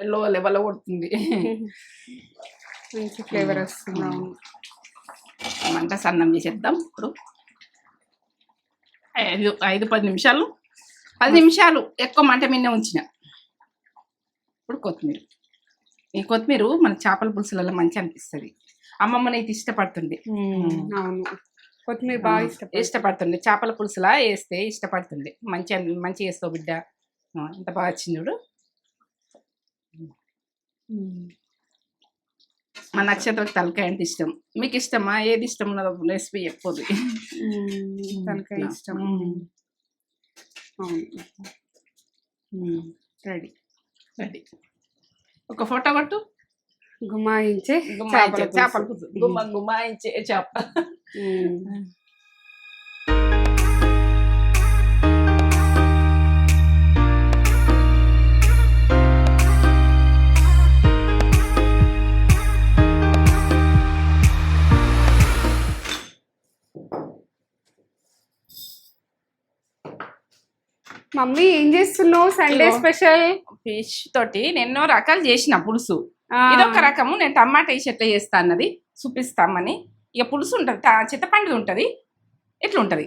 Yellow level కొడుతుంది. మంచి flavour వస్తుంది. మంట సన్నం చేసేద్దాం ఇప్పుడు. ఐదు ఐదు పది నిమిషాలు. పది నిమిషాలు ఎక్కువ మంట మీద ఉంచిన. ఇప్పుడు కొత్తిమీర. ఈ కొత్తిమీర మన చేపల పులుసులలో మంచి అనిపిస్తుంది. అమ్మమ్మ అయితే ఇష్టపడుతుంది. అవును. కొత్తిమీర బాగా ఇష్టం ఇష్టపడుతుంది. చేపల పులుసులా వేస్తే ఇష్టపడుతుంది. మంచి మంచి వేస్తావు బిడ్డ. ఎంత బాగా వచ్చింది చూడు. మా నక్షత్రకు తలకాయ అంటే ఇష్టం. మీకు ఇష్టమా? ఏది ఇష్టం ఉన్నదో రెసిపీ చెప్పదు తనకాయ ఇష్టం. అవును. రెడీ. రెడీ. ఒక ఫోటో కొట్టు. గుమాయించే గుమ్మాయించే చేపల గుమ్మ గుమ్మాయించే చేప. మమ్మీ ఏం చేస్తున్నావు? సండే. స్పెషల్ ఫిష్ తోటి నేను ఎన్నో రకాలు చేసిన పులుసు. ఇదొక రకము నేను టమాటా వేసి ఎట్లా చేస్తా అన్నది. చూపిస్తామని. ఇక పులుసు ఉంటుంది చింతపండు ఉంటది. ఇట్లా ఉంటది.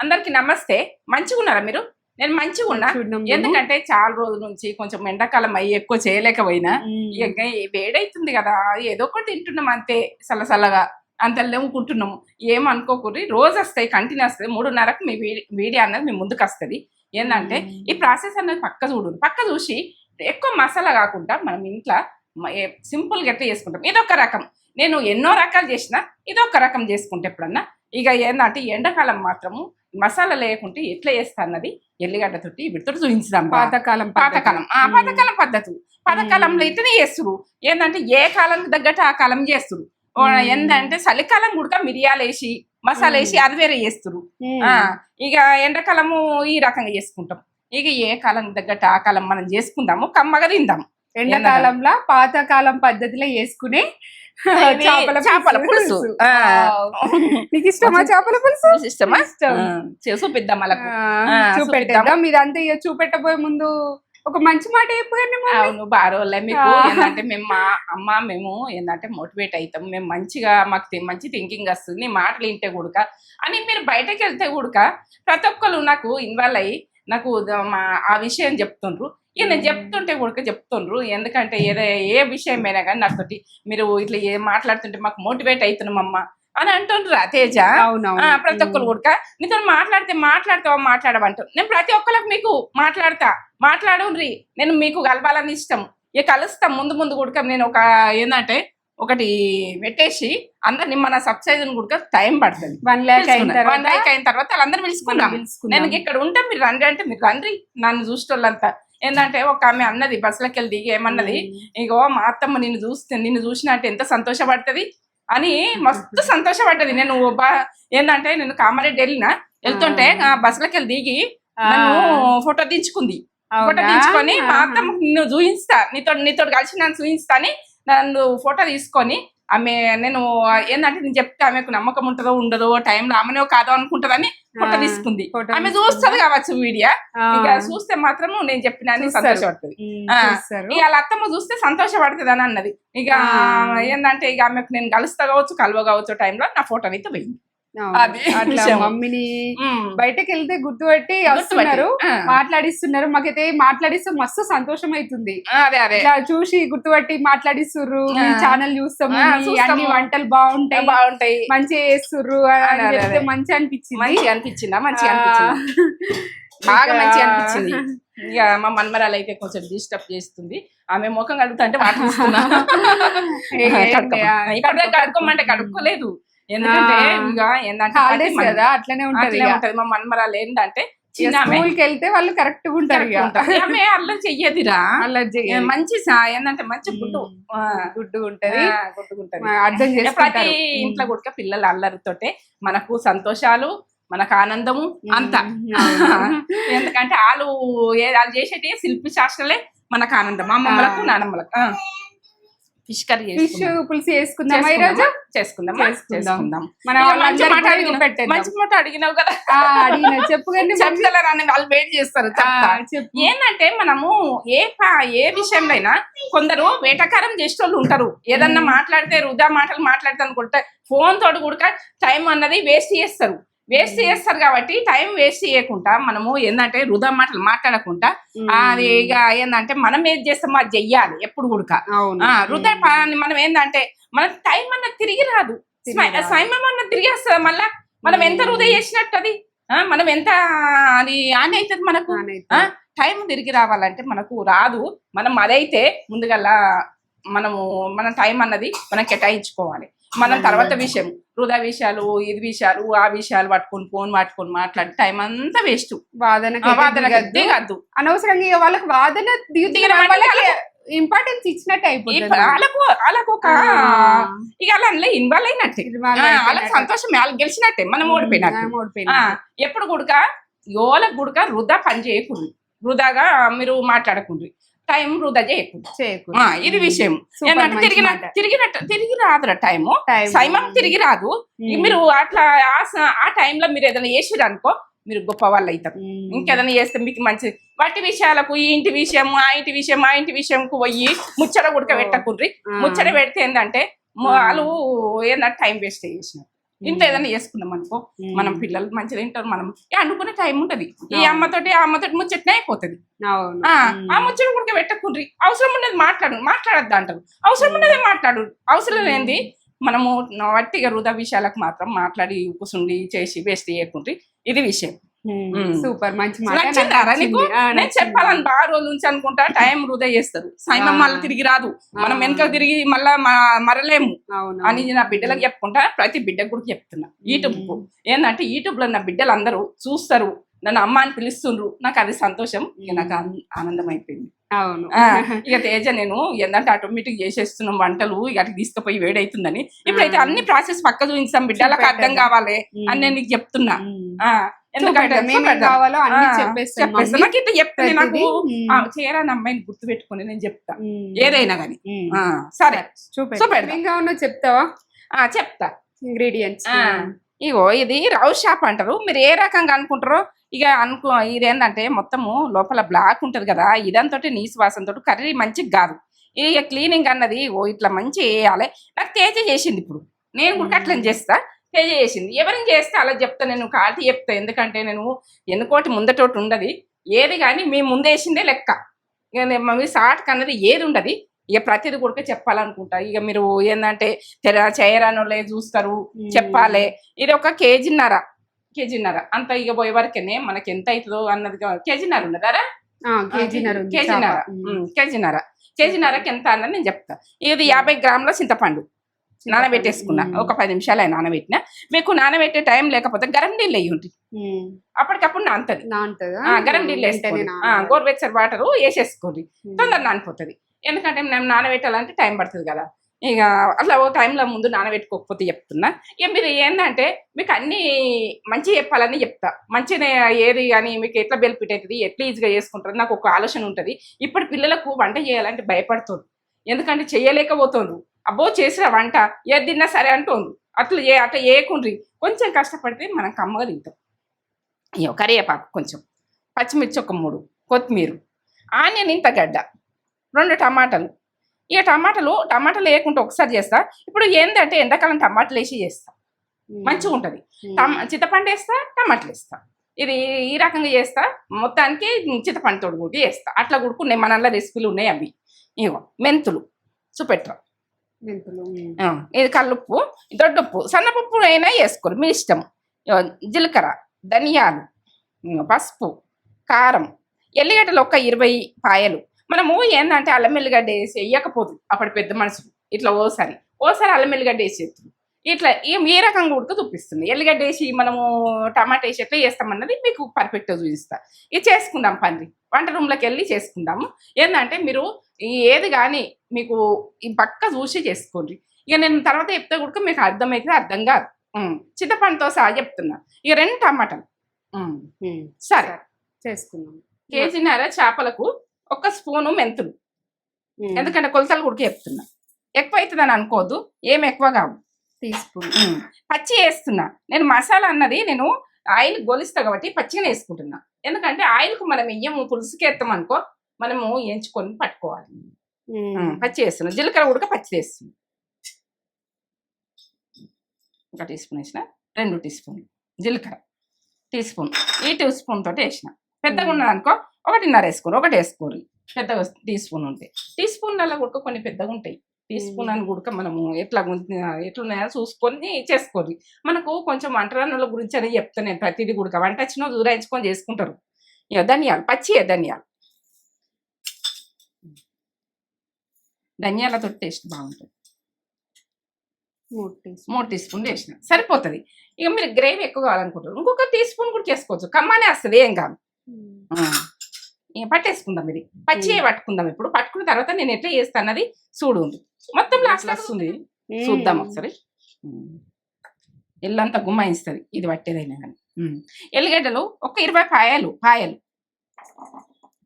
అందరికి నమస్తే. మంచిగా ఉన్నారా మీరు? నేను మంచిగా ఉన్నా. ఎందుకంటే చాలా రోజుల నుంచి కొంచెం ఎండాకాలం అయ్యి ఎక్కువ చేయలేకపోయినా. ఇక వేడైతుంది కదా. ఏదో ఒకటి తింటున్నాం అంతే సల్లసల్లగా. అంత లేవుకుంటున్నాము ఏమనుకోకూరి రోజు వస్తాయి కంటిన్యూ వస్తాయి. మూడున్నరకు మీ వీడి వీడియో అన్నది మీ ముందుకు వస్తుంది. ఏంటంటే ఈ ప్రాసెస్ అనేది పక్క చూడు. పక్క చూసి ఎక్కువ మసాలా కాకుండా మనం ఇంట్లో సింపుల్గా ఎట్లా చేసుకుంటాం? ఇదొక రకం. నేను ఎన్నో రకాలు చేసిన ఇదొక రకం చేసుకుంటే ఎప్పుడన్నా ఇక ఏంటంటే ఎండాకాలం మాత్రము మసాలా లేకుంటే ఎట్లా చేస్తా అన్నది ఎల్లిగడ్డ తోటి వీటితో చూపించుదాం బా. పాతకాలం పాతకాలం. ఆ పాతకాలం పద్ధతి. పాతకాలంలో ఇతనే చేస్తురు ఏంటంటే ఏ కాలం తగ్గట్టు ఆ కాలం చేస్తురు. ఏంటంటే చలికాలం కూడా మిరియాలు వేసి మసాలా వేసి అది వేరే చేస్తురు ఆ, ఇక ఎండాకాలము ఈ రకంగా చేసుకుంటాం. ఇక ఏ కాలం తగ్గట్టు ఆ కాలం మనం చేసుకుందాము కమ్మగా తిందాం ఎండాకాలంలో పాతకాలం పద్ధతిలో చేసుకునే ఇది చేపల చేపల పులుసు. నీకు ఇష్టమా చేపల పులుసు? ఇష్టమా? ఇష్టం. చూపిద్దాం ఆ, చూపెట్టేద్దాం. ఇదంతా ఇక చూపెట్టబోయే ముందు ఒక మంచి మాట చెప్పండి అవును బారోళ్ళ మీకు. ఏంటంటే మేము మా అమ్మ మేము ఏంటంటే మోటివేట్ అవుతాం మేము మంచిగా మాకు మంచి థింకింగ్ వస్తుంది మాటలు వింటే కూడక అని మీరు బయటకు వెళ్తే కూడక ప్రతి ఒక్కరు నాకు ఇన్వాల్వ్ అయ్యి నాకు మా ఆ విషయం చెప్తుండ్రు. నేను చెప్తుంటే కూడక చెప్తుండ్రు. ఎందుకంటే ఏదో ఏ విషయమైనా కానీ నాతోటి మీరు ఇట్లా ఏ మాట్లాడుతుంటే మాకు మోటివేట్ అవుతున్నాం అమ్మ. అని అంటుండ్రు తేజ. ప్రతి ఒక్కరు కూడా నీతో మాట్లాడితే మాట్లాడతావా మాట్లాడమంటారు నేను ప్రతి ఒక్కరికి మీకు మాట్లాడతా మాట్లాడుండ్రి. నేను మీకు కలవాలని ఇష్టం. ఇక కలుస్తాం ముందు ముందు కూడా నేను ఒక ఏంటంటే ఒకటి పెట్టేసి అందరిని మన సబ్సైజ్ కూడా టైం పడుతుంది. వన్ ల్యాక్ అయిన వన్ లైక్ అయిన తర్వాత వాళ్ళందరూ పిలుచుకుందాం. నేను ఇక్కడ ఉంటే మీరు రండి అంటే మీరు రండి. నన్ను చూసేటోళ్ళంతా. ఏంటంటే ఒక ఆమె అన్నది బస్సులోకి వెళ్ళి దిగి ఏమన్నది ఇగో మా అత్తమ్మ నిన్ను చూస్తే నిన్ను చూసినట్టు ఎంత సంతోషపడుతుంది. అని మస్తు సంతోషపడ్డది నేను బా ఏంటంటే నేను కామారెడ్డి వెళ్ళిన వెళ్తుంటే బస్సులోకి వెళ్ళి దిగి నన్ను ఫోటో దించుకుంది ఫోటో? దించుకొని మా. అత్తమ్మ నిన్ను చూపిస్తా నీతో నీతో కలిసి నన్ను చూపిస్తా అని నన్ను ఫోటో తీసుకొని ఆమె నేను ఏంటంటే నేను చెప్తే ఆమెకు నమ్మకం ఉంటుందో ఉండదో టైం రామనో కాదో అనుకుంటుందని ఫోటో తీసుకుంది ఆమె? చూస్తుంది కావచ్చు వీడియో ఆ, ఇక చూస్తే మాత్రం నేను చెప్పిన. సంతోషపడుతుంది. ఇక వాళ్ళ అత్తమ్మ చూస్తే సంతోషపడుతుంది అని అన్నది ఇక. ఏంటంటే ఇక ఆమెకు నేను కలుస్తా కావచ్చు కలవ కావచ్చు టైంలో నా ఫోటో అయితే పోయింది అట్లా. మమ్మీని. బయటకు వెళ్తే గుర్తుపెట్టి వస్తున్నారు. మాట్లాడిస్తున్నారు. మాకైతే మాట్లాడిస్తే మస్తు సంతోషం అవుతుంది ఇట్లా చూసి గుర్తుపట్టి మాట్లాడిస్తుర్రు. ఛానల్ చూస్తాము. అన్ని వంటలు బాగుంటాయి బాగుంటాయి. మంచిగా చేస్తుర్రు. మంచి అనిపించింది. మంచి అనిపించిందా? మంచి బాగా మంచి అనిపించింది. ఇక మా మన్మరాలు అయితే కొంచెం డిస్టర్బ్ చేస్తుంది. ఆమె ముఖం కడుగుతా అంటే ఇప్పుడే కడుక్కోమంటే కడుక్కోలేదు. ఎందుకంటే. ఇక ఏంటంటే ప్రతి కదా అట్లనే ఉంటది ఉంటది. మా మన్మరాలు ఏంటంటే చిన్న ఆమె స్కూల్కి వెళ్తే వాళ్ళు కరెక్ట్గా ఉంటారు. ఆమె అల్లరి చెయ్యదిరా. అలా ఏ మంచి సా- ఏంటంటే మంచి గుడ్డు. గుడ్డు ఉంటది. అర్థం ప్రతి చేసుకుంటారు. ఇంట్లో కూడా పిల్లల అల్లరితోటే మనకు సంతోషాలు మనకు ఆనందము అంత. ఎందుకంటే వాళ్ళు వాళ్ళు చేసేటి శిల్పి శాస్త్రాలే మనకు ఆనందం. అమ్మమ్మలకు నానమ్మలకు. ఫిష్ కర్రీ ఫిష్ చేసుకుందాం. పులుసు చేసుకుందామా ఈరోజు? చేసుకుందాం చేసుకుందాం. చేసుకుందాం. మన మంచి మాట. మంచి మాట అడిగినావు కదా. అడిగిన. చెప్పు కానీ వాళ్ళు వెయిట్ చేస్తారు ఏంటంటే మనము ఏ ఏ విషయంలో అయినా కొందరు వేటకారం చేసేటోళ్ళు ఉంటారు. ఏదన్నా మాట్లాడితే వృధా మాటలు మాట్లాడితే అనుకుంటే ఫోన్ తోటి కూడా టైం అన్నది వేస్ట్ చేస్తారు. వేస్ట్ చేస్తారు కాబట్టి టైం వేస్ట్ చేయకుండా మనము ఏంటంటే వృధా మాటలు మాట్లాడకుండా అది ఇక ఏంటంటే మనం ఏది చేస్తామో అది చెయ్యాలి ఎప్పుడు కూడా అవును. వృధా మనం ఏంటంటే మన టైం అన్నది తిరిగి రాదు. సమయం అన్నది తిరిగి వస్తుంది మళ్ళా? మనం ఎంత. వృధా చేసినట్టు అది మనం ఎంత అది ఆన్ అవుతుంది మనకు? టైం తిరిగి రావాలంటే మనకు రాదు. మనం అదైతే ముందుగల్లా మనము మన టైం అన్నది మనం కేటాయించుకోవాలి. మనం తర్వాత విషయం. వృధా విషయాలు ఇది విషయాలు ఆ విషయాలు పట్టుకొని ఫోన్ పట్టుకొని మాట్లాడి టైం అంతా వేస్ట్. వాదన వాదన దిగద్దు. అనవసరంగా వాళ్ళకి వాదన వాళ్ళకి ఇంపార్టెన్స్ ఇచ్చినట్టు అయిపోతుంది వాళ్ళకు వాళ్ళకు ఒక. ఇక అలా అందులో ఇన్వాల్వ్ అయినట్టే. వాళ్ళకి సంతోషం వాళ్ళు గెలిచినట్టే మనం ఓడిపోయినట్టు. ఆ, ఎప్పుడు గుడక యోలకు గుడక వృధా పని చేయకూడదు. వృధాగా మీరు మాట్లాడకూడదు. టైం వృధా. ఆ, ఇది విషయం ఏంటంటే తిరిగిన. తిరిగినట్టు తిరిగి రాదురా టైము. సమయం తిరిగి రాదు. మీరు అట్లా ఆ టైంలో మీరు ఏదైనా చేసిరు అనుకో మీరు గొప్ప వాళ్ళు అవుతారు. ఇంకేదైనా చేస్తే మీకు మంచి వాటి విషయాలకు ఈ ఇంటి విషయం ఆ ఇంటి విషయం ఆ ఇంటి విషయంకు పోయి ముచ్చట ఆ. ముచ్చట పెడితే ఏంటంటే. వాళ్ళు ఏంటంటే టైం వేస్ట్ చేసినారు ఇంట్లో ఏదైనా చేసుకున్నాం అనుకో. మనం పిల్లలు మంచిగా తింటారు మనం ఏ అనుకునే టైం ఉంటది ఈ. అమ్మతోటి ఆ అమ్మతోటి ముచ్చటనే అయిపోతుంది. ఆ ముచ్చట కూడా పెట్టకుండ్రి. అవసరం ఉన్నది మాట్లాడు మాట్లాడద్దు అంటారు. అవసరం ఉన్నదే మాట్లాడు. అవసరం లేనిది మనము వట్టిగా వృధా విషయాలకు మాత్రం మాట్లాడి కూసుండి చేసి వేస్ట్ చేయకుండ్రి. ఇది విషయం. సూపర్. మంచి నేను. చెప్పాలని బాగా రోజుల నుంచి అనుకుంటా టైం వృధా చేస్తారు. సమయం ఆ. మళ్ళీ తిరిగి రాదు. మనం. వెనక తిరిగి మళ్ళా మరలేము. అని నా బిడ్డలకు చెప్పుకుంటా ప్రతి బిడ్డకు కూడా చెప్తున్నా. యూట్యూబ్ ఏంటంటే యూట్యూబ్లో నా బిడ్డలు అందరూ చూస్తారు. నన్ను అమ్మ అని పిలుస్తుండ్రు. నాకు అది సంతోషం. ఇక నాకు ఆన్- ఆనందం అయిపోయింది అవును ఇక తేజ నేను ఏంటంటే ఆటోమేటిక్ చేసేస్తున్నాం వంటలు. ఇక అటు తీసుకుపోయి వేడైతుందని. ఇప్పుడైతే. అన్ని ప్రాసెస్ పక్క చూపించాం. బిడ్డలకు అర్థం. కావాలి. అని నేను నీకు చెప్తున్నా. ఎందుకంటే చూపెడదాం. కావాలో అన్ని. నాకు ఇట్లా నాకు. చేయరాని అమ్మాయిని గుర్తు పెట్టుకుని నేను చెప్తా. ఏదైనా కానీ. సరే. చూపెడదాం. ఏమేం కావాలో చెప్తావా ఆ, చెప్తా ఇంగ్రీడియంట్స్ ఇగో ఇది రౌ షాప్ అంటారు మీరు ఏ రకంగా అనుకుంటారో ఇక అనుకో ఇదేంటంటే మొత్తము లోపల బ్లాక్ ఉంటది కదా ఇదంతో నీసు వాసనతో కర్రీ మంచిగా కాదు ఇక క్లీనింగ్ అన్నది ఓ ఇట్లా మంచి వేయాలి నాకు తేజ చేసింది ఇప్పుడు నేను కూడా అట్లా చేస్తా చేసింది ఎవరిని చేస్తే అలా చెప్తా నేను కాటి చెప్తా. ఎందుకంటే నేను ఎన్నుకోటి ముందటోటి ఉండదు. ఏది కానీ మీ ముందేసిందే లెక్క. ఇక మీ సాటుకు అన్నది ఏది ఉండదు. ఇక ప్రతిది కూడా చెప్పాలనుకుంటా. ఇక మీరు ఏంటంటే తెర చేయరానోళ్ళే చూస్తారు. చెప్పాలి. ఇది ఒక కేజీన్నర. కేజీన్నర. అంత ఇక పోయే వరకేనే మనకి ఎంత అవుతుందో అన్నది కేజీన్నర ఉన్నదారా కేజీన్నర కేజీన్నర. కేజీన్నర. కేజీన్నరకి ఎంత అన్నది నేను చెప్తా. ఇది యాభై గ్రాముల చింతపండు. నానబెట్టేసుకున్నా. ఒక పది నిమిషాలు నానబెట్టిన. మీకు నానబెట్టే టైం లేకపోతే గరం నీళ్ళు అయ్యి ఉంటుంది. అప్పటికప్పుడు నానుతుంది గరం నీళ్ళు నానాలి. గోరువెచ్చని వాటర్ వేసేసుకోండి. ఉమ్. తొందర నానిపోతుంది. ఎందుకంటే మేము నానబెట్టాలంటే టైం పడుతుంది కదా. ఇక అట్లా ఓ టైంలో ముందు నానబెట్టుకోకపోతే చెప్తున్నా. ఇక మీరు ఏంటంటే మీకు అన్ని మంచి చెప్పాలని చెప్తా. మంచిగా ఏది కానీ మీకు ఎట్లా బెనిఫిట్ అవుతుంది ఎట్లా ఈజీగా చేసుకుంటారు నాకు ఒక ఆలోచన ఉంటుంది. ఇప్పుడు పిల్లలకు వంట చేయాలంటే భయపడుతుంది. ఎందుకంటే చేయలేకపోతుండ్రు. అబ్బో చేసిన వంట ఏది తిన్నా సరే అంటుండ్రు అట్లా ఏ అట్లా చేయకుండ్రి కొంచెం కష్టపడితే మనం కమ్మగా తింటాం. అయ్యో కరివేపాకు కొంచెం పచ్చిమిర్చి ఒక మూడు కొత్తిమీర ఆనియన్ ఇంత గడ్డ రెండు టమాటాలు. ఇక టమాటాలు టమాటాలు వేయకుండా ఒకసారి చేస్తా. ఇప్పుడు ఏంటంటే ఎండాకాలం టమాటాలు వేసి చేస్తా. మంచిగా ఉంటుంది. టమ చింతపండు వేస్తా టమాటాలు వేస్తా. ఇది ఈ రకంగా చేస్తా. మొత్తానికి చింతపండు తోడు కూడా వేస్తా. అట్లా కూడా మన రెసిపీలు ఉన్నాయి అవి. ఇగో మెంతులు చూపెట్టరా. ఇది కల్లుప్పు దొడ్డుప్పు. సన్నపప్పు అయినా వేసుకోరు మీ ఇష్టం. జీలకర్ర ధనియాలు పసుపు కారం. ఎల్లిగడ్డలు ఒక ఇరవై పాయలు. మనము ఏంటంటే అల్లం ఎల్లిగడ్డ వేసి వేయకపోదు. అప్పటి పెద్ద మనుషులు. ఇట్లా ఓసారి. ఓసారి అల్లం ఎల్లిగడ్డ వేసేస్తుంది ఇట్లా ఈ ఏ రకంగా ఉడక చూపిస్తుంది ఎల్లిగడ్డ వేసి మనము టమాటా వేసి ఎట్లా చేస్తామన్నది మీకు పర్ఫెక్ట్గా చూపిస్తా. ఇది చేసుకుందాం పంది. వంట రూమ్లోకి వెళ్ళి చేసుకుందాము. ఏంటంటే మీరు ఏది కానీ మీకు ఈ పక్క చూసి చేసుకోండి. ఇక నేను తర్వాత చెప్తే కూడా మీకు అర్థమైతే అర్థం కాదు. చింతపండుతో సహా చెప్తున్నా. ఇక రెండు టమాటాలు. సరే. చేసుకుందాం. కేజీన్నర చేపలకు ఒక స్పూను మెంతులు. ఎందుకంటే కొలతలు కూడా చెప్తున్నా. ఎక్కువ అవుతుందని అనుకోవద్దు. ఏం ఎక్కువ కావు. Teaspoon. పచ్చి వేస్తున్నా. నేను మసాలా అన్నది నేను ఆయిల్ గొలిస్తా కాబట్టి పచ్చిగానే వేసుకుంటున్నా. ఎందుకంటే ఆయిల్కు మనం వెయ్యము పులుసుకి వేస్తాం అనుకో మనము ఎంచుకొని పట్టుకోవాలి. పచ్చి వేస్తున్నా. జీలకర్ర ఉడక పచ్చి వేస్తున్నా. ఒక టీ స్పూన్ వేసిన రెండు టీ స్పూన్ జీలకర్ర టీ స్పూన్. ఈ టీ స్పూన్ తోటి వేసిన. పెద్దగా ఉన్నది అనుకో ఒకటిన్నర వేసుకోరు ఒకటి వేసుకోరు. పెద్దగా టీ స్పూన్ ఉంటాయి టీ స్పూన్ అలా ఉడక కొన్ని పెద్దగా ఉంటాయి. టీ స్పూన్ అని ఉడక మనము ఎట్లా ఎట్లున్నాయో చూసుకొని చేసుకోరు మనకు కొంచెం వంటరానుల గురించి అని చెప్తాను నేను ప్రతిదీ ఉడక వంట వచ్చినా దూరాయించుకొని చేసుకుంటారు. ఇక ధనియాలు పచ్చి ధనియాలు. ధనియాలతో టేస్ట్ బాగుంటుంది. మూడు టీ స్పూన్లు వేసిన. సరిపోతుంది. ఇక మీరు గ్రేవీ ఎక్కువ కావాలనుకుంటారు. ఇంకొక టీ స్పూన్ కూడా చేసుకోవచ్చు. కమ్మానే వస్తుంది. ఏం కాదు. పట్టేసుకుందాం ఇది. పచ్చి పట్టుకుందాం ఇప్పుడు. పట్టుకున్న తర్వాత నేను ఎట్లా చేస్తాను అన్నది చూడు ఉంది. మొత్తం లాస్ట్ వస్తుంది చూద్దాం ఒకసారి. ఎల్లంతా గుమ్మాయిస్తుంది. ఇది పట్టేదైనా కానీ. ఎల్లిగడ్డలు ఒక ఇరవై పాయలు పాయలు.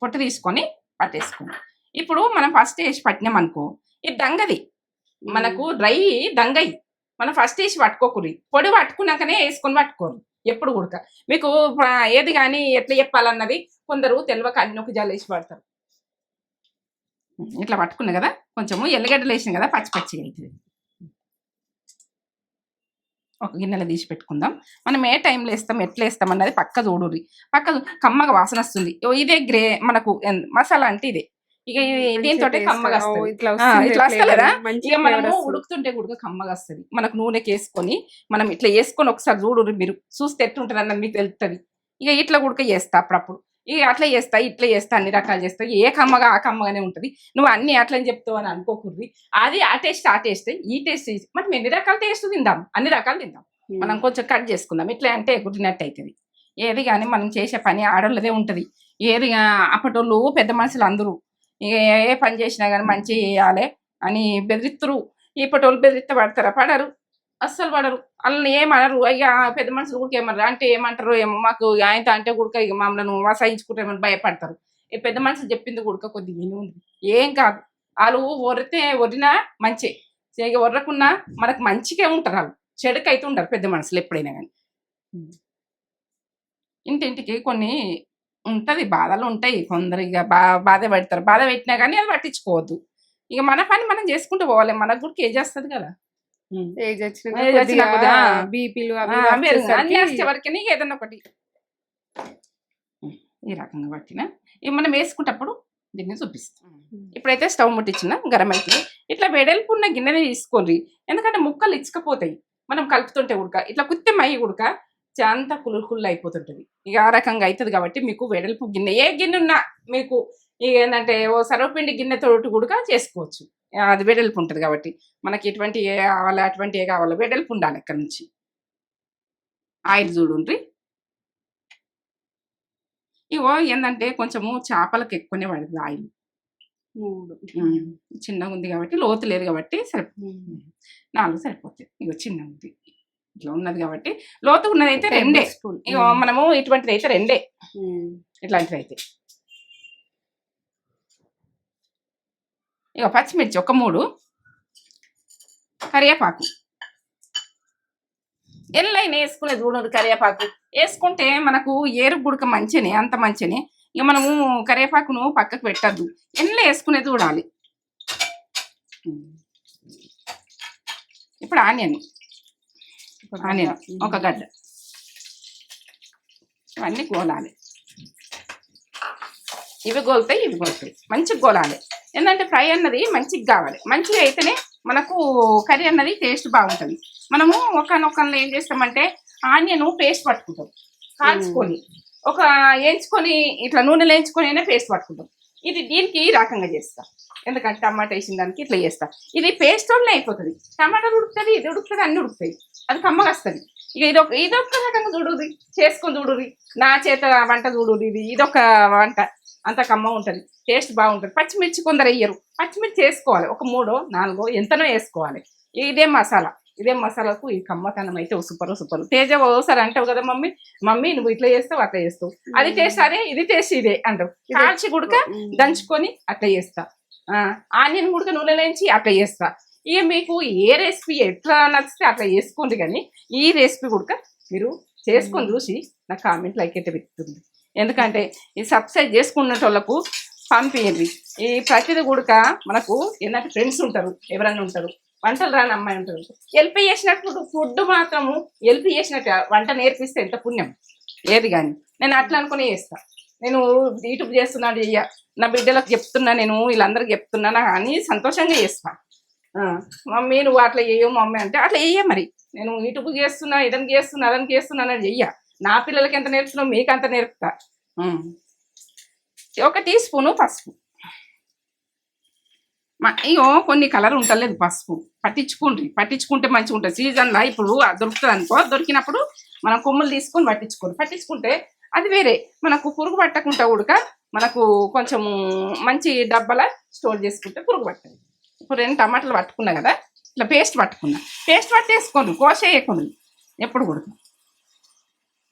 పొట్టు తీసుకొని పట్టేసుకోండి ఇప్పుడు మనం ఫస్ట్ వేసి పట్టినాం అనుకో ఇది దంగది. మనకు డ్రై దంగయి. మనం ఫస్ట్ వేసి పట్టుకోకూరి పొడి పట్టుకున్నాకనే వేసుకొని పట్టుకోరు. ఎప్పుడు ఉడక మీకు ఏది కానీ ఎట్లా చెప్పాలన్నది కొందరు తెలియక అన్ని ఒక వేసి పడతారు ఇట్లా పట్టుకున్నా కదా కొంచెము ఎల్లగడ్డలు వేసిన కదా పచ్చి పచ్చి అవుతుంది ఒక గిన్నెలో తీసి పెట్టుకుందాం. మనం ఏ టైంలో వేస్తాం ఎట్లా వేస్తాం అన్నది పక్క చూడుర్రి. పక్క కమ్మగా వాసన వస్తుంది. ఓ ఇదే గ్రే మనకు మసాలా అంటే ఇదే. ఇక దీంతో కమ్మగా ఇట్లా. వస్తలేదా? ఇక మనము. ఉడుకుతుంటే ఉడక కమ్మగా వస్తుంది. మనకు నూనెకి వేసుకొని మనం ఇట్లా వేసుకొని ఒకసారి చూడు మీరు. చూస్తే ఎట్లుంటుంది అన్నది మీకు తెలుస్తుంది ఇక ఇట్లా ఉడక చేస్తా అప్పుడప్పుడు. ఇక అట్లా చేస్తా ఇట్లా చేస్తా అన్ని రకాలు చేస్తా. ఏ కమ్మగా ఆ కమ్మగానే ఉంటుంది. నువ్వు అన్ని అట్లని చెప్తావు అని అనుకోకూడదు అది ఆ టేస్ట్ ఆ టేస్ట్. ఈ టేస్ట్ మనం ఎన్ని రకాల టేస్ట్ తిందాం? అన్ని రకాలు తిందాం. మనం కొంచెం కట్ చేసుకుందాం. ఇట్లా అంటే కుట్టినట్టు అవుతుంది ఏది కానీ మనం చేసే పని ఆడోళ్ళదే ఉంటుంది. ఏది అప్పటోళ్ళు పెద్ద మనుషులు అందరూ ఇక ఏ పని చేసినా కానీ మంచి చేయాలి అని బెదిరిత్తురు. ఇప్పటోళ్ళు బెదిరిత్త పడతారా? పడరు. అస్సలు పడరు. వాళ్ళని ఏమనరు. అయ్యా పెద్ద మనుషులు కూడా ఏమన్నారు అంటే ఏమంటారు ఏమో. మాకు ఆయనతో అంటే కూడా ఇక మమ్మల్ని వసాయించుకుంటామని భయపడతారు. ఈ పెద్ద మనుషులు చెప్పింది కూడా కొద్దిగా ఉంది ఏం కాదు. వాళ్ళు ఒరితే ఒరినా మంచి. ఇక ఒర్రకున్నా మనకు మంచిగా ఉంటారు వాళ్ళు. చెడుకైతే ఉంటారు పెద్ద మనుషులు ఎప్పుడైనా కానీ ఇంటింటికి కొన్ని ఉంటది బాధలు ఉంటాయి. కొందరు ఇక బా బాధ పెడతారు. బాధ పెట్టినా కానీ అది పట్టించుకోవద్దు. ఇక మన పని మనం చేసుకుంటూ పోవాలి. మనకు కూడా కేజీ వస్తుంది కదా. ఏజ్ ఏజ్ వచ్చినా బీపీలు అన్ని వచ్చే వరకు ఏదన్నా ఒకటి. ఈ రకంగా పట్టిన. ఇవి మనం వేసుకుంటప్పుడు దీన్ని చూపిస్తాం. ఇప్పుడైతే స్టవ్ ముట్టించిన గరం అవుతుంది ఇట్లా వెడల్పు ఉన్న గిన్నెని తీసుకోండి. ఎందుకంటే ముక్కలు ఇచ్చకపోతాయి. మనం కలుపుతుంటే ఉడక. ఇట్లా కుత్తే మయ్యి ఉడక. అంతా కుళ్ళు కుళ్ళు అయిపోతుంటుంది. ఇక ఆ రకంగా అవుతుంది కాబట్టి మీకు వెడల్పు గిన్నె ఏ గిన్నె ఉన్నా మీకు ఇక ఏంటంటే ఓ సర్వపిండి గిన్నెతో కూడా చేసుకోవచ్చు. అది వెడల్పు ఉంటుంది కాబట్టి మనకి ఎటువంటి ఏ కావాలి అటువంటి ఏ కావాలో వెడల్పు ఉండాలి ఇక్కడ నుంచి. ఆయిల్ చూడుండ్రి. ఇగో ఏంటంటే కొంచెము చేపలకు ఎక్కువనే పడుతుంది ఆయిల్. చిన్నగా ఉంది కాబట్టి లోతు లేదు కాబట్టి సరిపో. నాలుగు సరిపోతాయి. ఇగో చిన్న ఉంది ఇట్లా ఉన్నది కాబట్టి లోతు ఉన్నది అయితే రెండే. ఇగో మనము ఇటువంటిది అయితే రెండే. ఉమ్. ఇట్లాంటివి అయితే ఇక పచ్చిమిర్చి ఒక మూడు. కరివేపాకు. ఎల్లైనా వేసుకునేది చూడండి కరివేపాకు. వేసుకుంటే మనకు ఏరు గుడక మంచిని అంత మంచిని. ఇక మనము కరివేపాకును పక్కకు పెట్టద్దు. ఎల్ల వేసుకునేది చూడాలి. ఇప్పుడు ఆనియన్. ఆనియన్. ఒక గడ్డ. ఇవన్నీ గోలాలి. ఇవి గోలుతాయి ఇవి గోలుతాయి. మంచిగా గోలాలి. ఏంటంటే ఫ్రై అన్నది మంచిగా కావాలి. మంచిగా అయితేనే మనకు కర్రీ అన్నది టేస్ట్ బాగుంటుంది. మనము ఒకనొకళ్ళు ఏం చేస్తామంటే ఆనియన్ పేస్ట్ పట్టుకుంటాం. కాల్చుకొని ఒక వేయించుకొని ఇట్లా నూనెలో వేయించుకొని అయినా పేస్ట్ పట్టుకుంటాం. ఇది దీనికి ఈ రకంగా చేస్తా. ఎందుకంటే టమాటా వేసిన దానికి ఇట్లా చేస్తా. ఇది పేస్ట్ వల్లనే అయిపోతుంది. టమాటా ఉడుకుతుంది ఇది ఉడుకుతుంది అన్ని ఉడుకుతాయి. అది కమ్మగా వస్తుంది ఇక ఇదొక ఇదొక రకంగా చూడుది చేసుకొని చూడుది నా చేత వంట చూడుది ఇది. ఇదొక వంట. అంత కమ్మ ఉంటుంది. టేస్ట్ బాగుంటుంది. పచ్చిమిర్చి కొందరు వేయరు పచ్చిమిర్చి వేసుకోవాలి ఒక మూడో నాలుగో ఎంతనో వేసుకోవాలి. ఇదే మసాలా. ఇదే మసాలాకు ఈ కమ్మతనం అయితే సూపర్ సూపర్. తేజ ఓసారి అంటావు కదా మమ్మీ? మమ్మీ నువ్వు ఇట్లా చేస్తావు అట్లా చేస్తావు. అది టేస్ట్ అదే ఇది టేస్ట్ ఇదే అంటావు. కాల్చి గుడక. దంచుకొని అట్లా చేస్తా. ఆ, ఆనియన్ గుడక నూనెలో వేయించి అట్లా చేస్తా. ఇక మీకు ఏ రెసిపీ ఎట్లా నచ్చితే అట్లా చేసుకోండి కానీ ఈ రెసిపీ కూడా మీరు చేసుకొని చూసి నాకు కామెంట్ లైక్ అయితే పెడుతుంది ఎందుకంటే ఈ సబ్స్క్రైబ్ చేసుకున్న వాళ్ళకు పంపించండి ఈ ప్రతిది కూడక మనకు ఏంటంటే ఫ్రెండ్స్ ఉంటారు ఎవరైనా ఉంటారు వంటలు రాని అమ్మాయి ఉంటారు. హెల్ప్ చేసినట్టు ఫుడ్ మాత్రము హెల్ప్ చేసినట్టు. వంట నేర్పిస్తే ఎంత పుణ్యం? ఏది కానీ. నేను అట్లా అనుకునే చేస్తా. నేను యూట్యూబ్ చేస్తున్నాను చెయ్య నా బిడ్డలకు చెప్తున్నా నేను వీళ్ళందరికి చెప్తున్నానా అని సంతోషంగా చేస్తాను మమ్మీ నువ్వు అట్లా చేయవు మమ్మీ అంటే అట్లా చెయ్య మరి. నేను యూట్యూబ్ చేస్తున్నా ఇదని చేస్తున్నా అదని చేస్తున్నా అని చెయ్య. నా పిల్లలకి ఎంత నేర్పుతున్నావు మీకు అంత నేర్పుతా. ఒక టీ స్పూను పసుపు. అయ్యో కొన్ని కలర్ ఉంటలేదు పసుపు. పట్టించుకోండి పట్టించుకుంటే మంచిగా ఉంటుంది సీజన్లో ఇప్పుడు దొరుకుతుంది అనుకో. దొరికినప్పుడు మనం కొమ్ములు తీసుకొని పట్టించుకోండి పట్టించుకుంటే అది వేరే. మనకు పురుగు పట్టకుండా ఉడక మనకు కొంచెం మంచి డబ్బల స్టోర్ చేసుకుంటే పురుగు పట్టదు. ఇప్పుడు రెండు టమాటాలు పట్టుకున్నా కదా ఇట్లా పేస్ట్ పట్టుకున్నా. పేస్ట్ పట్టేసుకోండి కోసేయకుండా. ఎప్పుడు కూడా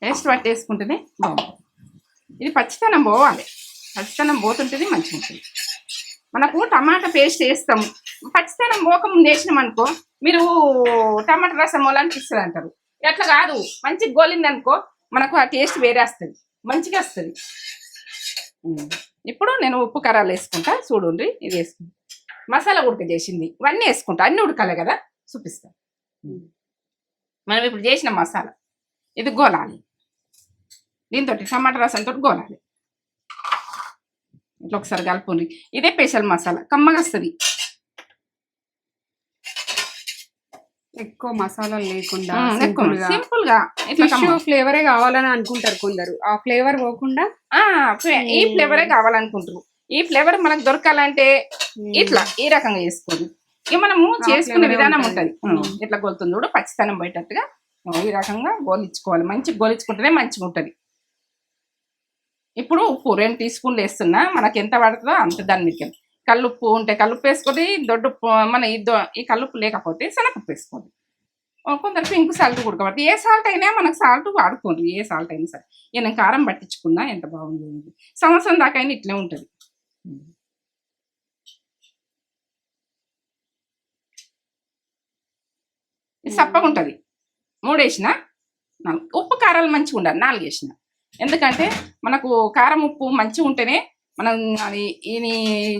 పేస్ట్ పట్టేసుకుంటేనే బాగుంటుంది. ఇది పచ్చితనం పోవాలి. పచ్చితనం పోతుంటేనే మంచిగా ఉంటుంది మనకు టమాటా పేస్ట్ వేస్తాము పచ్చితనం పోకముందు వేసినాం అనుకో మీరు టమాటా రసం వల్ల అనిపిస్తుంది అంటారు. అట్లా కాదు మంచి గోలింది అనుకో మనకు ఆ టేస్ట్ వేరే వస్తుంది. మంచిగా వస్తుంది. ఇప్పుడు నేను ఉప్పు కారాలు వేసుకుంటా చూడండి ఇది వేసుకుంటా. మసాలా ఉడక చేసింది. ఇవన్నీ వేసుకుంటా. అన్ని ఉడకాలి కదా? చూపిస్తా. మనం ఇప్పుడు చేసిన మసాలా. ఇది గోలాలి. దీంతో టమాటా రసంతో గోలాలి. ఇట్లా ఒకసారి కలుపుండ్రి ఇదే స్పెషల్ మసాలా. కమ్మగా వస్తుంది. ఎక్కువ మసాలాలు లేకుండా సింపుల్గా ఇట్లా. ఫ్లేవరే కావాలని అనుకుంటారు కొందరు. ఆ ఫ్లేవర్ పోకుండా ఈ ఫ్లేవరే కావాలనుకుంటారు. ఈ ఫ్లేవర్ మనకు దొరకాలంటే ఇట్లా ఈ రకంగా చేసుకోండి. ఇక మనము చేసుకునే విధానం ఉంటది. ఇట్లా గొలుతుంది చూడు? పచ్చితనం పోయేటట్టుగా ఉం, ఈ రకంగా గోలించుకోవాలి. మంచిగా గోలించుకుంటేనే మంచిగా ఉంటుంది ఇప్పుడు ఉప్పు రెండు టీ స్పూన్లు వేస్తున్నా మనకి ఎంత పడుతుందో అంత దాని మీద కల్లుప్పు ఉంటే కల్లుప్పు వేసుకోండి దొడ్డు మన ఈ ఈ కల్లుప్పు లేకపోతే శనగప్పు వేసుకోండి కొందరు పింక్ సాల్ట్ ఉడకబట్టి ఏ సాల్ట్ అయినా మనకు సాల్ట్ వాడుకోండి. ఏ సాల్ట్ అయినా సరే. నేను కారం పట్టించుకున్నా ఎంత బాగుంది. సంవత్సరం దాకా అయినా ఇట్లే ఉంటుంది. సప్పగా ఉంటుంది మూడు వేసిన నాలుగు. ఉప్పు కారాలు మంచిగా ఉండాలి. నాలుగు వేసిన ఎందుకంటే మనకు కారం ఉప్పు మంచిగా ఉంటేనే మనం అది ఈ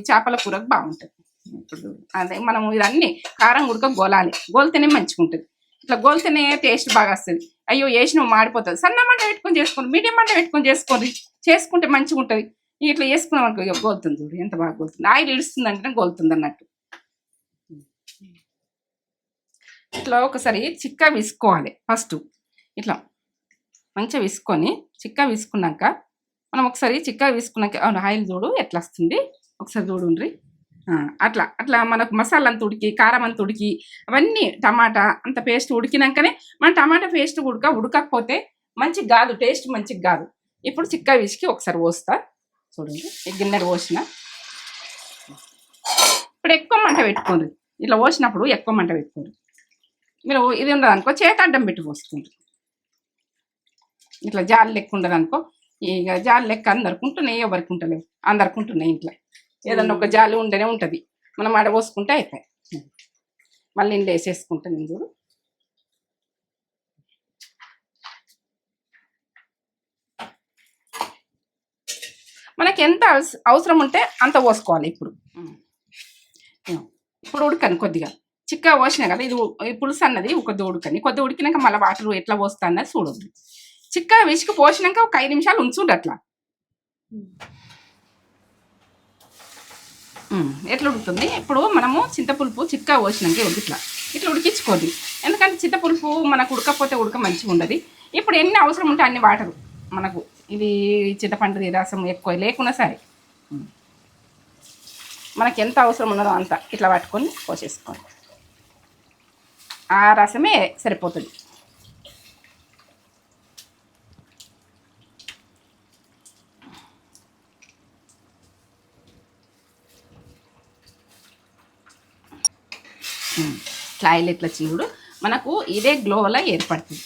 చేపల కూరకు బాగుంటుంది. ఇప్పుడు అదే మనం ఇదన్నీ కారం ఉడక గోలాలి. గోలితేనే మంచిగా ఉంటుంది ఇట్లా గోలితేనే టేస్ట్ బాగా వస్తుంది అయ్యో వేసిన మాడిపోతుంది. సన్న మంట పెట్టుకొని చేసుకోండి. మీడియం మంట పెట్టుకొని చేసుకోండి. చేసుకుంటే మంచిగా ఉంటుంది ఇట్లా వేసుకున్నాం అనుకో గోలుతుంది చూడు. ఎంత బాగా గోలుతుంది. ఆయిల్ ఇడుస్తుంది అంటే గోలుతుంది అన్నట్టు. ఇట్లా ఒకసారి చిక్క విసుకోవాలి ఫస్ట్. ఇట్లా మంచిగా విసుకొని చిక్క విసుకున్నాక మనం ఒకసారి చిక్క విసుకున్నాక అవును ఆయిల్ చూడు ఎట్లా వస్తుంది. ఒకసారి చూడుండ్రి. అట్లా అట్లా మనకు మసాలా అంత ఉడికి కారం అంత ఉడికి అవన్నీ టమాటా అంత పేస్ట్ ఉడికినాకనే మన టమాటా పేస్ట్ ఉడక ఉడకకపోతే మంచిగా కాదు టేస్ట్ మంచిగా కాదు. ఇప్పుడు చిక్క విసికి ఒకసారి పోస్తా. చూడండి ఈ పోసిన. ఇప్పుడు ఎక్కువ మంట పెట్టుకోండి. ఇట్లా పోసినప్పుడు ఎక్కువ మంట పెట్టుకోండి. మీరు ఇది ఉండదు అనుకో అడ్డం పెట్టి పోసుకుంటారు. ఇట్లా జాలి లెక్క ఉండదు అనుకో ఇక జాలి లెక్క అందరికి ఉంటున్నాయి ఎవరికి ఉంటలేవు. అందరికి ఉంటున్నాయి ఇంట్లో. ఏదన్నా ఒక జాలి ఉండనే ఉంటుంది. మనం ఆడ పోసుకుంటే అయిపోయి మళ్ళీ ఇంట్లో వేసేసుకుంటాను నేను చూడు. మనకి ఎంత అవస- అవసరం ఉంటే అంత పోసుకోవాలి ఇప్పుడు. ఇప్పుడు ఉడకను కొద్దిగా. చిక్క పోసినా కదా ఇది పులుసు అన్నది ఒక ఉడకని కొద్ది ఉడికినాక మళ్ళీ వాటర్ ఎట్లా పోస్తా అన్నది చూడొద్దు. చిక్క విసుకు పోసినాక ఒక ఐదు నిమిషాలు ఉంచుండు అట్లా. ఎట్లా ఉడుకుతుంది? ఇప్పుడు మనము చింతపులుపు చిక్క పోసినాక ఉడికి ఇట్లా. ఇట్లా ఉడికించుకోండి. ఎందుకంటే చింతపులుపు మనకు ఉడకపోతే ఉడక మంచిగా ఉండదు. ఇప్పుడు ఎన్ని అవసరం ఉంటే అన్ని వాటరు మనకు. ఇది చింతపండు రసం ఎక్కువ లేకున్నా సరే. మనకి ఎంత అవసరం ఉన్నదో అంత ఇట్లా పట్టుకొని పోసేసుకోండి ఆ రసమే సరిపోతుంది. ఉమ్. ఇట్లా చీవుడు మనకు ఇదే గ్లో వల్ల ఏర్పడుతుంది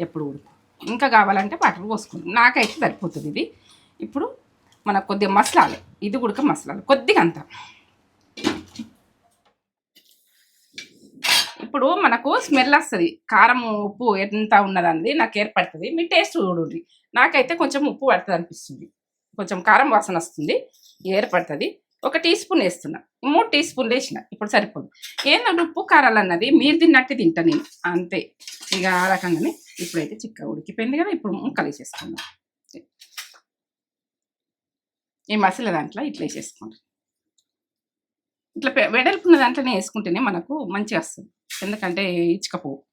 ఎప్పుడు కూడా. ఇంకా కావాలంటే వాటర్ పోసుకోండి నాకైతే సరిపోతుంది ఇది. ఇప్పుడు మనకు కొద్దిగా మసాలాలు. ఇది కూడా మసాలాలు. కొద్దిగా అంత. ఇప్పుడు మనకు స్మెల్ వస్తుంది. కారం ఉప్పు ఎంత ఉన్నదండి నాకు ఏర్పడుతుంది. మీ టేస్ట్ చూడండి. నాకైతే కొంచెం ఉప్పు పడుతుంది అనిపిస్తుంది. కొంచెం కారం వాసన వస్తుంది ఏర్పడుతుంది. ఒక టీ స్పూన్ వేస్తున్నా. మూడు టీ స్పూన్లు వేసిన. ఇప్పుడు సరిపోదు. ఏంటంటే ఉప్పు కారాలు అన్నది? మీరు తిన్నట్టు తింటా నేను. అంతే. ఇక ఆ రకంగానే ఇప్పుడైతే చిక్క ఉడికిపోయింది కదా ఇప్పుడు ముక్కలు వేసేసుకుందాం. ఈ మసాలా దాంట్లో ఇట్లా వేసేసుకోండి. ఇట్లా వెడల్పున్న దాంట్లోనే వేసుకుంటేనే మనకు మంచిగా వస్తుంది. ఎందుకంటే ఇచ్చుకపోవు.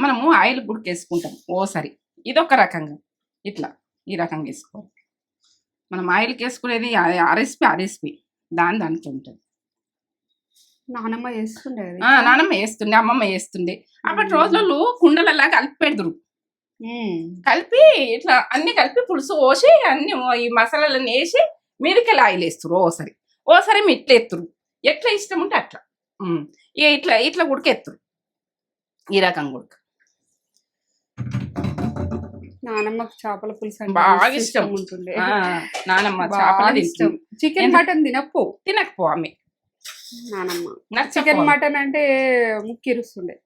మనము ఆయిల్ గుడికి వేసుకుంటాం ఓసారి. ఇదొక రకంగా. ఇట్లా ఈ రకంగా వేసుకోవాలి. మనం ఆయిల్కి వేసుకునేది ఆ- రెసిపీ ఆ రెసిపీ. దాని దానికి ఉంటుంది. నానమ్మ. ఆ, నానమ్మ వేస్తుండే అమ్మమ్మ వేస్తుండే అప్పటి మ్మ్. రోజులలో కుండలలా కలిపి పెడదురు. కలిపి ఇట్లా అన్ని కలిపి పులుసు పోసి అన్ని ఈ మసాలాలన్నీ వేసి మీదకెళ్ళి ఆయిల్ వేస్తారు ఓసారి. ఓసారి ఇట్లా ఎత్తురు ఎట్లా ఇష్టం ఉంటే అట్లా. ఇక ఇట్లా ఇట్లా ఉడకెత్తురు ఈ రకంగా ఉడక నానమ్మకు చేపల పులుసు అంటే బాగా ఇష్టం. ఉంటుండే. నానమ్మ చేపల ఇష్టం. చికెన్? మటన్ తినప్పు తినకపో ఆమె. నానమ్మ. నాకు చికెన్. మటన్ అంటే ముక్కిరుస్తుండే.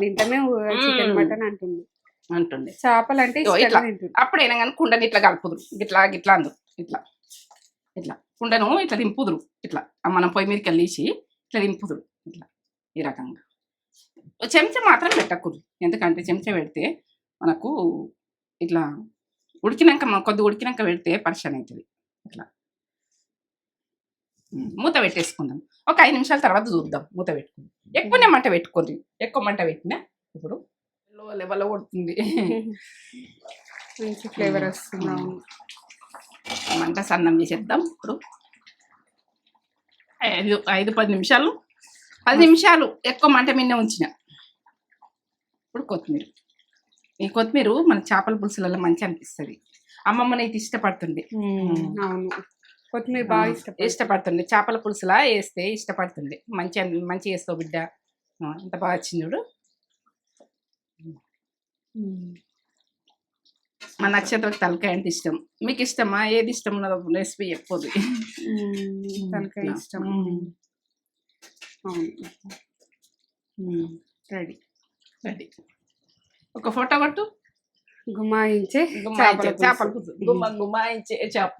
తింటామే చికెన్. మటన్ అంటుంది అంటుండే. చేపలు అంటే ఇట్లా. అప్పుడైనా కానీ కుండని ఇట్లా కలుపుదురు. ఇట్లా ఇట్లా అందు ఇట్లా. ఇట్లా. కుండను ఇట్లా దింపుదురు. ఇట్లా. మనం పొయ్యి మీదకి వెళ్ళేసి ఇట్లా దింపుదురు. ఇట్లా. ఈ రకంగా. చెంచా మాత్రం పెట్టకూడదు. ఎందుకంటే చెంచా పెడితే మనకు ఇట్లా ఉడికినాక కొద్ది ఉడికినాక పెడితే పరిశాన్ అవుతుంది. ఇట్లా. మూత పెట్టేసుకుందాం. ఒక ఐదు నిమిషాల తర్వాత చూద్దాం. మూత పెట్టుకుందాం. ఎక్కువనే మంట పెట్టుకోండి. ఎక్కువ మంట పెట్టినా ఇప్పుడు లో లెవెల్లో కొడుతుంది. మంచి ఫ్లేవర్ వస్తుంది. మంట సన్నం చేసేద్దాం. ఇప్పుడు ఐదు ఐదు పది నిమిషాలు. పది నిమిషాలు ఎక్కువ మంట మిన్న ఉంచిన. ఇప్పుడు కొత్తిమీర. ఈ కొత్తిమీర మన చేపల పులుసులలో మంచి అనిపిస్తుంది. అమ్మమ్మనైతే ఇష్టపడుతుంది. మ్మ్. అవును. కొత్తిమీర బాగా ఇష్టం ఇష్టపడుతుంది. చేపల పులుసులా వేస్తే ఇష్టపడుతుంది. మంచి మంచి వేస్తావు బిడ్డ. ఎంత బాగా వచ్చింది చూడు. మా నక్షత్రకు తలకాయ అంటే ఇష్టం. మీకు ఇష్టమా? ఏది ఇష్టం ఉన్నదో రెసిపీ చెప్పదు తనకాయ ఇష్టం. రెడీ. రెడీ. ఒక ఫోటో కొట్టు. గుమాయించే గుమ్మాయించే చేపల గుమ్మ గుమ్మాయించే చేప.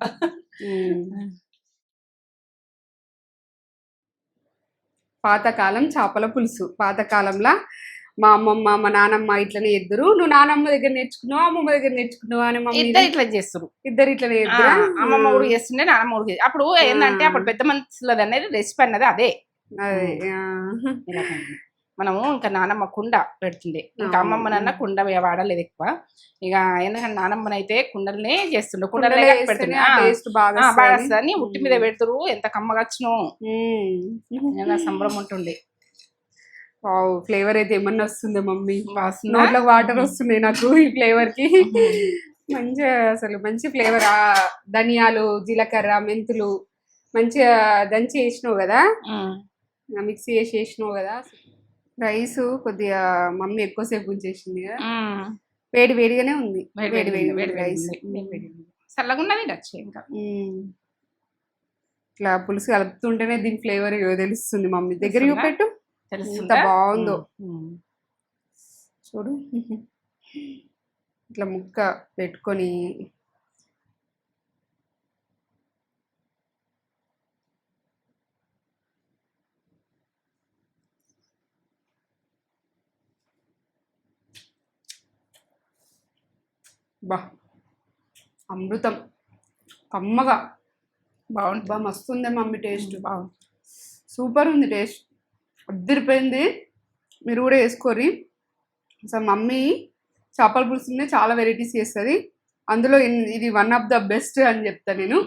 పాతకాలం చేపల పులుసు. పాతకాలంలో మా అమ్మమ్మ మా నానమ్మ ఇట్లనే ఎద్దురు నువ్వు నానమ్మ దగ్గర నేర్చుకున్నావు అమ్మమ్మ దగ్గర నేర్చుకున్నావు? అని ఇద్దరు ఇట్లా చేస్తారు. ఇద్దరు ఇట్లనే అమ్మమ్మ ఊరు చేస్తుండే నాన్నమ్మ ఊరు. అప్పుడు ఏంటంటే అప్పుడు పెద్ద మనుషులది అనేది రెసిపీ అన్నది అదే. మనము ఇంకా నానమ్మ కుండ పెడుతుండే. ఇంకా అవును. అమ్మమ్మ నాన్న కుండ వాడలేదు ఎక్కువ. ఇక ఎందుకంటే నానమ్మనైతే కుండలనే చేస్తుండే. కుండలో కుండలనే పెడుతుండే. బాగా ఉట్టి మీద పెడుతురు ఎంత కమ్మగచ్చును సంబరం ఉంటుండే. ఫ్లేవర్ అయితే ఏమన్నా వస్తుంది మమ్మీ? నోట్లో వాటర్ వస్తున్నాయి నాకు ఈ ఫ్లేవర్కి మంచిగా అసలు మంచి ఫ్లేవర్? ఆ ధనియాలు జీలకర్ర మెంతులు మంచిగా దంచి వేసినావు కదా. మిక్సీ వేసి వేసినావు కదా? రైస్ కొద్దిగా మమ్మీ ఎక్కువసేపు ఉంచేసింది కదా. వేడి వేడిగానే ఉంది. వేడి వేడి రైస్. వేడి వేడి చల్లగా ఉన్నది వచ్చి ఇంకా. ఇట్లా పులుసు కలుపుతుంటేనే దీని ఫ్లేవర్ తెలుస్తుంది మమ్మీ. దగ్గర తెలుస్తుందా? ఎంత బాగుందో. చూడు. ఇట్లా ముక్క పెట్టుకొని బా అమృతం. కమ్మగా. బాగుంటుంది. బా మస్తు ఉంది మమ్మీ టేస్ట్. బాగుంటుంది. సూపర్ ఉంది టేస్ట్. అద్దరిపోయింది. మీరు కూడా వేసుకోరి అసలు మమ్మీ చేపల పులుసునే చాలా వెరైటీస్ చేస్తుంది. అందులో ఇది వన్ ఆఫ్ ద బెస్ట్ అని చెప్తా నేను.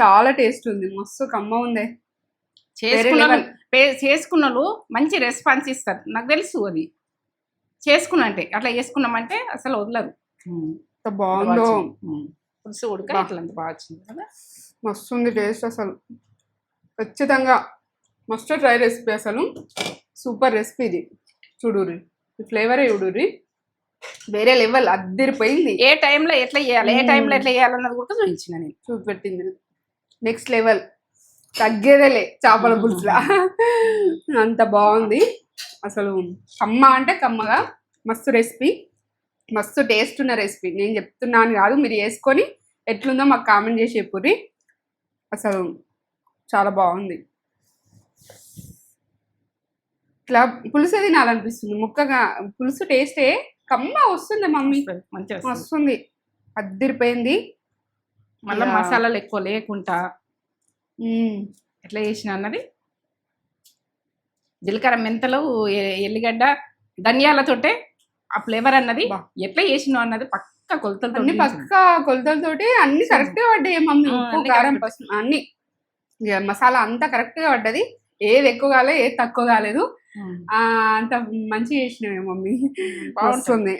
చాలా టేస్ట్ ఉంది. మస్తు కమ్మ ఉంది. చేసుకున్న level. చేసుకున్న వాళ్ళు మంచి రెస్పాన్స్ ఇస్తారు. నాకు తెలుసు అది. చేసుకున్నా అంటే అట్లా చేసుకున్నామంటే అసలు వదలరు. బాగుందో. పులుసు ఉడక అంత బాగా వచ్చింది కదా. మస్తు ఉంది టేస్ట్ అసలు. ఖచ్చితంగా. మస్ట్ ట్రై రెసిపీ అసలు. సూపర్ రెసిపీ ఇది. చూడుర్రి ఫ్లేవరే చూడుర్రి వేరే లెవెల్ అద్దరిపోయింది. ఏ టైంలో ఎట్లా చేయాలి? ఏ. టైంలో ఎట్లా చేయాలన్నది కూడా చూపించిన నేను. చూపెట్టింది. Next level. తగ్గేదేలే చేపల పులుసులా. అంత బాగుంది. అసలు కమ్మ అంటే కమ్మగా. మస్తు రెసిపీ. మస్తు టేస్ట్ ఉన్న రెసిపీ. నేను చెప్తున్నాను కాదు మీరు వేసుకొని ఎట్లుందో మాకు కామెంట్ చేసి చెప్పుర్రి అసలు చాలా బాగుంది. ఇట్లా పులుసు తినాలనిపిస్తుంది. ముక్కగా పులుసు టేస్టే కమ్మ వస్తుంది మమ్మీ. మంచిగా వస్తుంది. అద్దిరిపోయింది. మళ్ళీ. మసాలాలు ఎక్కువ లేకుండా. ఎట్లా చేసిన అన్నది? జీలకర్ర మెంతలు ఎల్లిగడ్డ ధనియాలతోటే ఆ ఫ్లేవర్ అన్నది. ఎట్లా చేసినావు అన్నది పక్క కొలతలతో అన్ని పక్క కొలతలతోటి అన్ని కరెక్ట్గా పడ్డాయి మమ్మీ. ఉప్పు కారం. పసుపు అన్ని. మసాలా అంతా కరెక్ట్గా పడ్డది. ఏది ఎక్కువ కాలేదు ఏది తక్కువ కాలేదు. అంత మంచిగా చేసినవే మమ్మీ. వస్తుంది.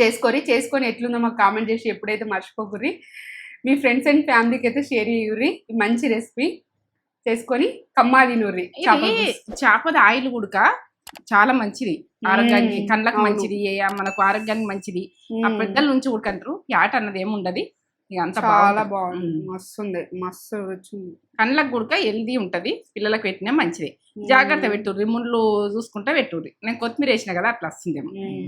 చేసుకొని చేసుకొని ఎట్లుందో మాకు కామెంట్ చేసి ఎప్పుడైతే మర్చిపోకుర్రి. మీ ఫ్రెండ్స్ అండ్ ఫ్యామిలీకి అయితే షేర్ చేయుర్రి. మంచి రెసిపీ. చేసుకొని కమ్మా తినుర్రి. చేపద ఆయిల్ ఉడక చాలా మంచిది. ఆరోగ్యానికి. కళ్ళకి. మంచిది మనకు ఆరోగ్యానికి మంచిది. ఆ. పెద్దల నుంచి ఉడకంటారు. యాట అన్నది ఏముండదు. అంత చాలా. బాగుంది. మస్తు ఉంది మస్తు వచ్చింది కళ్ళకు గుడక హెల్దీ ఉంటది పిల్లలకు పెట్టినా మంచిది జాగ్రత్త పెట్టుర్రి ముళ్ళు చూసుకుంటా పెట్టుర్రి నేను కొత్తిమీర వేసిన కదా అట్లా వస్తుందేమో మ్మ్.